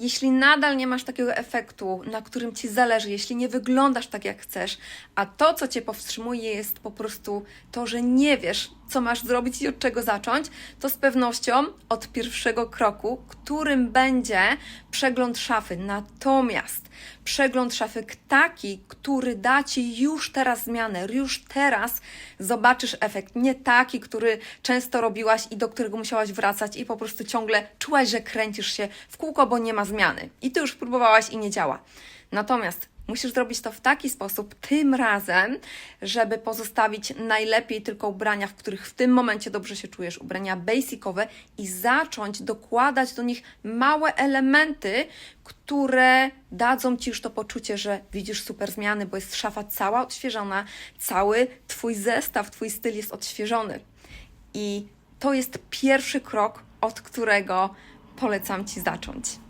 Jeśli nadal nie masz takiego efektu, na którym ci zależy, jeśli nie wyglądasz tak jak chcesz, a to, co cię powstrzymuje, jest po prostu to, że nie wiesz, co masz zrobić i od czego zacząć, to z pewnością od pierwszego kroku, którym będzie przegląd szafy. Natomiast przegląd szafy taki, który da ci już teraz zmianę, już teraz zobaczysz efekt, nie taki, który często robiłaś i do którego musiałaś wracać i po prostu ciągle czułaś, że kręcisz się w kółko, bo nie ma zmiany. I ty już próbowałaś i nie działa. Natomiast musisz zrobić to w taki sposób, tym razem, żeby pozostawić najlepiej tylko ubrania, w których w tym momencie dobrze się czujesz, ubrania basicowe i zacząć dokładać do nich małe elementy, które dadzą ci już to poczucie, że widzisz super zmiany, bo jest szafa cała odświeżona, cały twój zestaw, twój styl jest odświeżony. I to jest pierwszy krok, od którego polecam ci zacząć.